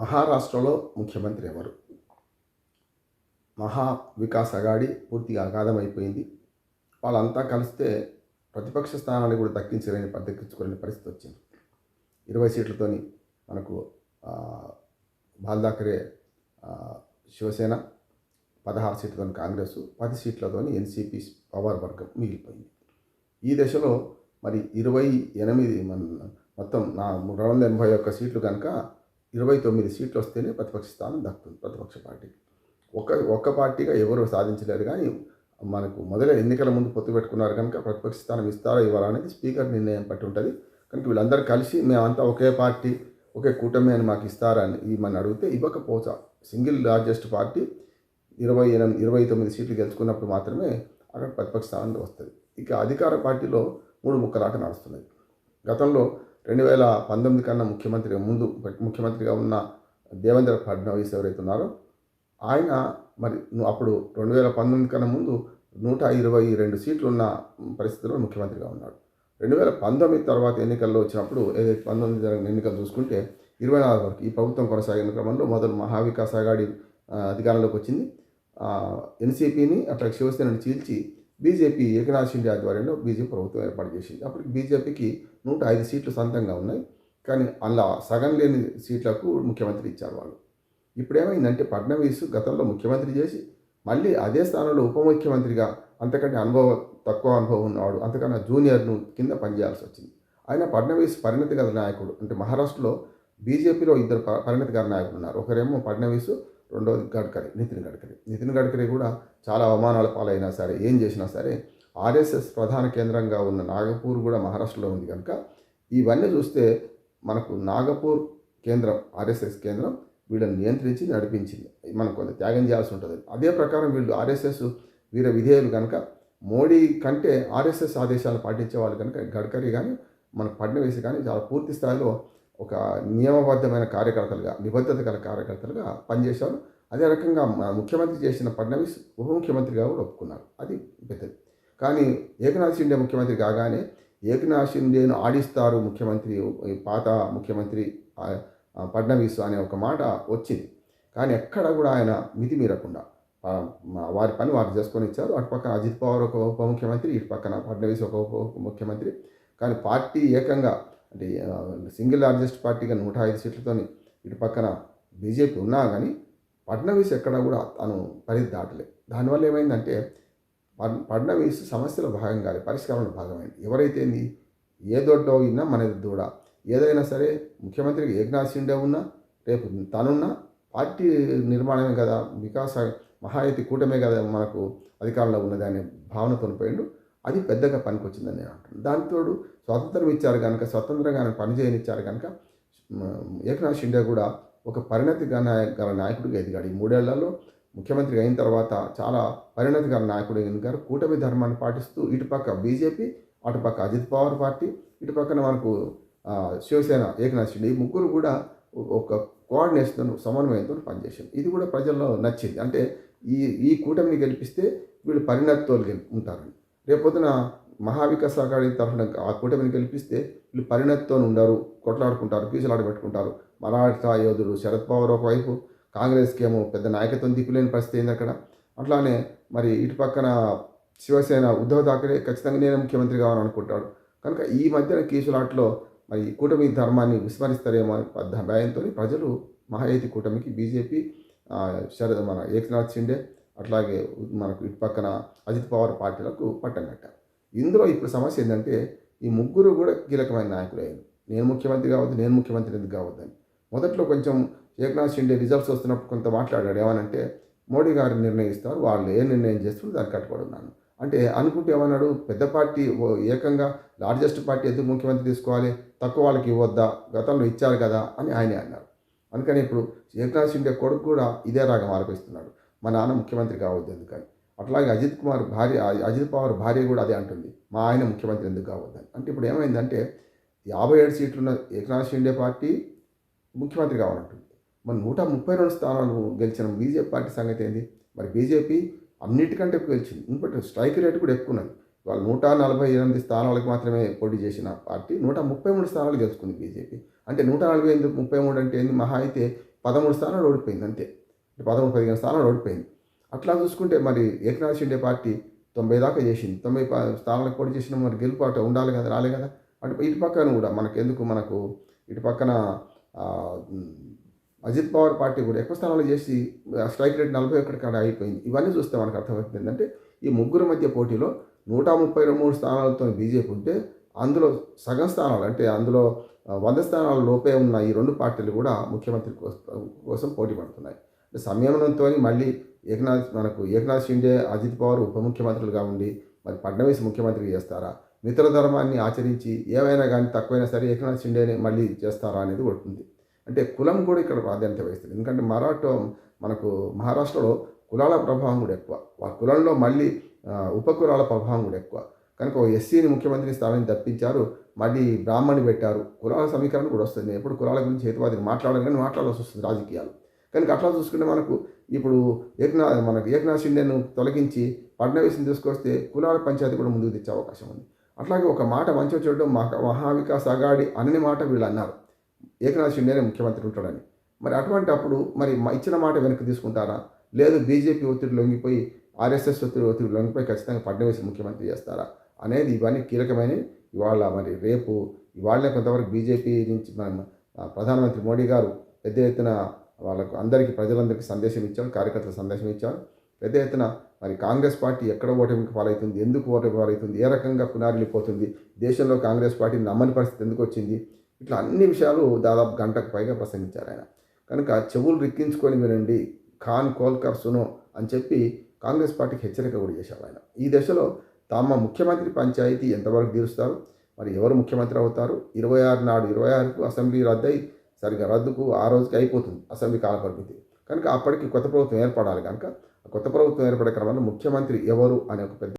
మహారాష్ట్రలో ముఖ్యమంత్రి ఎవరు? మహా వికాస్ అగాడి పూర్తిగా అగాధమైపోయింది. వాళ్ళంతా కలిస్తే ప్రతిపక్ష స్థానాన్ని కూడా దక్కించలేని దక్కించుకోలేని పరిస్థితి వచ్చింది. ఇరవై సీట్లతోని మనకు బాల్ ఠాకరే శివసేన పదహారు సీట్లతోని కాంగ్రెస్ పది సీట్లతోని ఎన్సీపీ పవర్ వర్గం మిగిలిపోయింది. ఈ దశలో మరి ఇరవై ఎనిమిది మన మొత్తం నా మూడు వందల ఎనభై ఒక్క సీట్లు కనుక ఇరవై తొమ్మిది సీట్లు వస్తేనే ప్రతిపక్ష స్థానం దక్కుతుంది ప్రతిపక్ష పార్టీకి ఒక ఒక్క పార్టీగా ఎవరు సాధించలేరు కానీ మనకు మొదల ఎన్నికల ముందు పొత్తు పెట్టుకున్నారు కనుక ప్రతిపక్ష స్థానం ఇస్తారా ఇవ్వాలా అనేది స్పీకర్ నిర్ణయం పట్టి ఉంటుంది. కనుక వీళ్ళందరూ కలిసి మేమంతా ఒకే పార్టీ ఒకే కూటమి అని మాకు ఇస్తారా అని ఇవ్వమని అడిగితే ఇవ్వకపోవచ్చా. సింగిల్ లార్జెస్ట్ పార్టీ ఇరవై ఎనిమిది ఇరవై తొమ్మిది సీట్లు గెలుచుకున్నప్పుడు మాత్రమే అక్కడ ప్రతిపక్ష స్థానంలో వస్తుంది. ఇక అధికార పార్టీలో మూడు ముక్కలాట నడుస్తున్నాయి. గతంలో రెండు వేల పంతొమ్మిది కన్నా ముఖ్యమంత్రి ముందు ముఖ్యమంత్రిగా ఉన్న దేవేంద్ర ఫడ్నవీస్ ఎవరైతే ఉన్నారో ఆయన మరి అప్పుడు రెండు వేల పంతొమ్మిది కన్నా ముందు నూట ఇరవై రెండు సీట్లు ఉన్న పరిస్థితిలో ముఖ్యమంత్రిగా ఉన్నాడు. రెండు వేల పంతొమ్మిది తర్వాత ఎన్నికల్లో వచ్చినప్పుడు ఏదైతే పంతొమ్మిది జరిగిన ఎన్నికలు చూసుకుంటే ఇరవై నాలుగు వరకు ఈ ప్రభుత్వం కొనసాగిన క్రమంలో మొదలు మహావికాస్ అగాడి అధికారంలోకి వచ్చింది. ఎన్సీపీని అట్లా శివసేనని చీల్చి బీజేపీ ఏకనాథ్ షిండే ఆధ్వర్యంలో బీజేపీ ప్రభుత్వం ఏర్పాటు చేసింది. అప్పుడు బీజేపీకి నూట ఐదు సీట్లు సొంతంగా ఉన్నాయి. కానీ అలా సగం లేని సీట్లకు ముఖ్యమంత్రి ఇచ్చారు వాళ్ళు. ఇప్పుడు ఏమైందంటే ఫడ్నవీస్ గతంలో ముఖ్యమంత్రి చేసి మళ్ళీ అదే స్థానంలో ఉప ముఖ్యమంత్రిగా అంతకంటే అనుభవం తక్కువ అనుభవం ఉన్నవాడు అంతకన్నా జూనియర్ను కింద పనిచేయాల్సి వచ్చింది. ఆయన ఫడ్నవీస్ పరిణతి గల నాయకుడు అంటే మహారాష్ట్రలో బీజేపీలో ఇద్దరు పరిణతి గల నాయకులు ఉన్నారు. ఒకరేమో ఫడ్నవీస్ రెండోది గడ్కరీ నితిన్ గడ్కరీ. నితిన్ గడ్కరీ కూడా చాలా అవమానాల పాలైనా సరే ఏం చేసినా సరే ఆర్ఎస్ఎస్ ప్రధాన కేంద్రంగా ఉన్న నాగపూర్ కూడా మహారాష్ట్రలో ఉంది కనుక ఇవన్నీ చూస్తే మనకు నాగపూర్ కేంద్రం ఆర్ఎస్ఎస్ కేంద్రం వీళ్ళని నియంత్రించి నడిపించింది. మనం కొంత త్యాగం చేయాల్సి ఉంటుంది. అదే ప్రకారం వీళ్ళు ఆర్ఎస్ఎస్ వీర విధేయులు కనుక మోడీ కంటే ఆర్ఎస్ఎస్ ఆదేశాలు పాటించే వాళ్ళు కనుక గడ్కరీ కానీ మన ఫడ్నవీస్ కానీ చాలా పూర్తి స్థాయిలో ఒక నియమబద్ధమైన కార్యకర్తలుగా నిబద్ధత గల కార్యకర్తలుగా పనిచేశారు. అదే రకంగా ముఖ్యమంత్రి చేసిన ఫడ్నవీస్ ఉప ముఖ్యమంత్రిగా కూడా ఒప్పుకున్నారు. అది పెద్దది. కానీ ఏకనాథ్ షిండే ముఖ్యమంత్రి కాగానే ఏకనాథ్ షిండేను ఆడిస్తారు ముఖ్యమంత్రి ఈ పాత ముఖ్యమంత్రి ఫడ్నవీస్ అనే ఒక మాట వచ్చింది. కానీ ఎక్కడ కూడా ఆయన మితిమీరకుండా వారి పని వారు చేసుకొని ఇచ్చారు. అటు పక్కన అజిత్ పవార్ ఒక ఉప ముఖ్యమంత్రి ఇటు పక్కన ఫడ్నవీస్ ఒక ఉప ముఖ్యమంత్రి. కానీ పార్టీ ఏకంగా అంటే సింగిల్ లార్జెస్ట్ పార్టీగా నూట ఐదు సీట్లతోని ఇటు పక్కన బీజేపీ ఉన్నా కానీ ఫడ్నవీస్ ఎక్కడ కూడా తను పరిధి దాటలే. దానివల్ల ఏమైందంటే ఫడ్నవీస్ సమస్యలో భాగం కాదు పరిష్కారంలో భాగమైంది. ఎవరైతే ఏ దొడ్డ అయినా మనది దూడ. ఏదైనా సరే ముఖ్యమంత్రికి ఏకనాథ్ షిండే ఉన్నా రేపు తనున్నా పార్టీ నిర్మాణమే కదా వికాస మహాయతి కూటమే కదా మనకు అధికారంలో ఉన్నది అనే భావనతో పోయిండు. అది పెద్దగా పనికొచ్చిందని నేను అంటున్నాను. దానితోడు స్వాతంత్రం ఇచ్చారు కనుక స్వతంత్రంగా పనిచేయనిచ్చారు కనుక ఏకనాథ్ షిండే కూడా ఒక పరిణతి గల గల నాయకుడిగా ఎదిగాడు. ఈ మూడేళ్ళలో ముఖ్యమంత్రి అయిన తర్వాత చాలా పరిణతి గల నాయకుడు ఎదిగారు కూటమి ధర్మాన్ని పాటిస్తూ ఇటుపక్క బీజేపీ అటుపక్క అజిత్ పవార్ పార్టీ ఇటు పక్కన మనకు శివసేన ఏకనాథ్ షిండే ఈ ముగ్గురు కూడా ఒక కోఆర్డినేషన్తో సమన్వయంతో పనిచేసింది ఇది కూడా ప్రజల్లో నచ్చింది. అంటే ఈ ఈ కూటమిని గెలిపిస్తే వీళ్ళు పరిణతితో గెలి ఉంటారని. రేపొద్దున మహావికాస్ అఘాడీ తరఫున ఆ కూటమిని గెలిపిస్తే వీళ్ళు పరిణతితో ఉండరు కొట్లాడుకుంటారు పీసులాట పెట్టుకుంటారు మరాఠా యోధుడు శరద్ పవార్ ఒకవైపు కాంగ్రెస్కి ఏమో పెద్ద నాయకత్వం దిక్కులేని పరిస్థితి అయింది అక్కడ. అట్లానే మరి ఇటు పక్కన శివసేన ఉద్ధవ్ థాకరే ఖచ్చితంగా నేనే ముఖ్యమంత్రి కావాలనుకుంటాడు కనుక ఈ మధ్యన కీసులాట్లో మరి ఈ కూటమి ధర్మాన్ని విస్మరిస్తారేమో అని భయంతో ప్రజలు మహాయతి కూటమికి బీజేపీ శరద్ మన ఏకనాథ్ షిండే అట్లాగే మనకు ఇటు పక్కన అజిత్ పవార్ పార్టీలకు పట్టం కట్టారు. ఇందులో ఇప్పుడు సమస్య ఏంటంటే ఈ ముగ్గురు కూడా కీలకమైన నాయకులు అయ్యారు. నేను ముఖ్యమంత్రి కావద్దు నేను ముఖ్యమంత్రి ఎందుకు కావద్దని. మొదట్లో కొంచెం ఏకనాథ్ షిండే రిజల్ట్స్ వస్తున్నప్పుడు కొంత మాట్లాడాడు. ఏమనంటే మోడీ గారు నిర్ణయిస్తారు వాళ్ళు ఏ నిర్ణయం చేస్తున్నారు దాన్ని కట్టుబడున్నాను అంటే అనుకుంటే ఏమన్నాడు పెద్ద పార్టీ ఓ ఏకంగా లార్జెస్ట్ పార్టీ ఎందుకు ముఖ్యమంత్రి తీసుకోవాలి? తక్కువ వాళ్ళకి ఇవ్వద్దా? గతంలో ఇచ్చారు కదా అని ఆయనే అన్నారు. అందుకని ఇప్పుడు ఏకనాథ్ షిండే కొడుకు కూడా ఇదే రాగం ఆరోపిస్తున్నాడు. మా నాన్న ముఖ్యమంత్రి కావద్దు ఎందుకని. అట్లాగే అజిత్ కుమార్ భార్య అజిత్ పవార్ భార్య కూడా అదే అంటుంది. మా ఆయన ముఖ్యమంత్రి ఎందుకు కావద్దని. అంటే ఇప్పుడు ఏమైందంటే యాభై ఏడు సీట్లున్న ఏకనాథ్ షిండే పార్టీ ముఖ్యమంత్రి కావాలంటుంది. మరి నూట ముప్పై రెండు స్థానాలు గెలిచిన బీజేపీ పార్టీ సంగతి ఏంది? మరి బీజేపీ అన్నిటికంటే ఎక్కువ గెలిచింది. ఇంకోటి స్ట్రైక్ రేట్ కూడా ఎక్కువ ఉన్నది. వాళ్ళు నూట నలభై ఎనిమిది స్థానాలకు మాత్రమే పోటీ చేసిన పార్టీ నూట ముప్పై మూడు స్థానాలు గెలుచుకుంది బీజేపీ. అంటే నూట నలభై ఎనిమిది ముప్పై మూడు అంటే ఏంది? మహా అయితే పదమూడు స్థానాలు ఓడిపోయింది అంతే. పదమూడు పదిహేను స్థానాలు ఓడిపోయింది. అట్లా చూసుకుంటే మరి ఏకనాథ్ షిండే పార్టీ తొంభై దాకా చేసింది. తొంభై స్థానాలకు పోటీ చేసిన మరి గెలుపు అటు ఉండాలి కదా రాలే కదా? అటు ఇటు పక్కన కూడా మనకు ఎందుకు మనకు ఇటు పక్కన అజిత్ పవార్ పార్టీ కూడా ఎక్కువ స్థానాలు చేసి స్ట్రైక్ రేట్ నలభై ఒకటి కాడ అయిపోయింది. ఇవన్నీ చూస్తే మనకు అర్థమవుతుంది ఏంటంటే ఈ ముగ్గురు మధ్య పోటీలో నూట ముప్పై మూడు స్థానాలతో బీజేపీ ఉంటే అందులో సగం స్థానాలు అంటే అందులో వంద స్థానాల లోపే ఉన్న ఈ రెండు పార్టీలు కూడా ముఖ్యమంత్రి కోసం కోసం పోటీ పడుతున్నాయి. సంయమనంతో మళ్ళీ ఏకనాథ్ మనకు ఏకనాథ్ షిండే అజిత్ పవార్ ఉప ముఖ్యమంత్రులుగా ఉండి మరి ఫడ్నవీస్ ముఖ్యమంత్రి చేస్తారా? మిత్ర ధర్మాన్ని ఆచరించి ఏమైనా కానీ తక్కువైనా సరే ఏకనాథ్ షిండేని మళ్ళీ చేస్తారా అనేది ఉంటుంది అంటే కులం కూడా ఇక్కడ ప్రాధాన్యత వహిస్తుంది. ఎందుకంటే మరాఠం మనకు మహారాష్ట్రలో కులాల ప్రభావం కూడా ఎక్కువ. ఆ కులంలో మళ్ళీ ఉపకులాల ఉప కులాల ప్రభావం కూడా ఎక్కువ. కనుక ఓ ఎస్సీని ముఖ్యమంత్రి స్థానాన్ని తప్పించారు మళ్ళీ బ్రాహ్మణి పెట్టారు కులాల సమీకరణ కూడా వస్తుంది. ఎప్పుడు కులాల గురించి హేతువాదిని మాట్లాడాలి కానీ మాట్లాడాల్సి వస్తుంది రాజకీయాలు. కనుక అట్లా చూసుకుంటే మనకు ఇప్పుడు ఏకనాథ్ మనకు ఏకనాథ్ షిండేను తొలగించి ఫడ్నవీస్ని తీసుకొస్తే కులాల పంచాయతీ కూడా ముందుకు తెచ్చే అవకాశం ఉంది. అట్లాగే ఒక మాట మంచిగా చూడడం మహా మహావికాస్ అగాడి అనని మాట వీళ్ళు అన్నారు. ఏకనాథ్ షిండేనే ముఖ్యమంత్రి ఉంటాడని. మరి అటువంటి అప్పుడు మరి మ- ఇచ్చిన మాట వెనక్కి తీసుకుంటారా? లేదు బీజేపీ ఒత్తిడి లొంగిపోయి ఆర్ఎస్ఎస్ ఒత్తిడి ఒత్తిడి లొంగిపోయి ఖచ్చితంగా ఫడ్నవీస్ ముఖ్యమంత్రి చేస్తారా? అనేది ఇవన్నీ కీలకమైనవి. ఇవాళ మరి రేపు ఇవాళనే కొంతవరకు బీజేపీ నుంచి మన ప్రధానమంత్రి మోడీ గారు పెద్ద ఎత్తున వాళ్ళకు అందరికీ ప్రజలందరికీ సందేశం ఇచ్చాం కార్యకర్తలకు సందేశం ఇచ్చాం. పెద్ద ఎత్తున మరి కాంగ్రెస్ పార్టీ ఎక్కడ ఓటమికి పాలవుతుంది ఎందుకు ఓటమి పాలవుతుంది ఏ రకంగా పునారిల్లిపోతుంది దేశంలో కాంగ్రెస్ పార్టీ నమ్మని పరిస్థితి ఎందుకు వచ్చింది ఇట్లా అన్ని విషయాలు దాదాపు గంటకు పైగా ప్రసంగించారు ఆయన. కనుక చెవులు రిక్కించుకొని వినండి ఖాన్ కోల్కర్ సునో అని చెప్పి కాంగ్రెస్ పార్టీకి హెచ్చరిక కూడా చేశారు ఆయన. ఈ దశలో తమ ముఖ్యమంత్రి పంచాయతీ ఎంతవరకు తీరుస్తారు మరి ఎవరు ముఖ్యమంత్రి అవుతారు ఇరవై ఆరు నాడు ఇరవై ఆరుకు అసెంబ్లీ రద్దయి సరిగ్గా రద్దుకు ఆ రోజుకి అయిపోతుంది అసెంబ్లీ కాల పరిమితి కనుక అప్పటికి కొత్త ప్రభుత్వం ఏర్పడాలి కనుక కొత్త ప్రభుత్వం ఏర్పడే క్రమంలో ముఖ్యమంత్రి ఎవరు అనే ఒక పెద్ద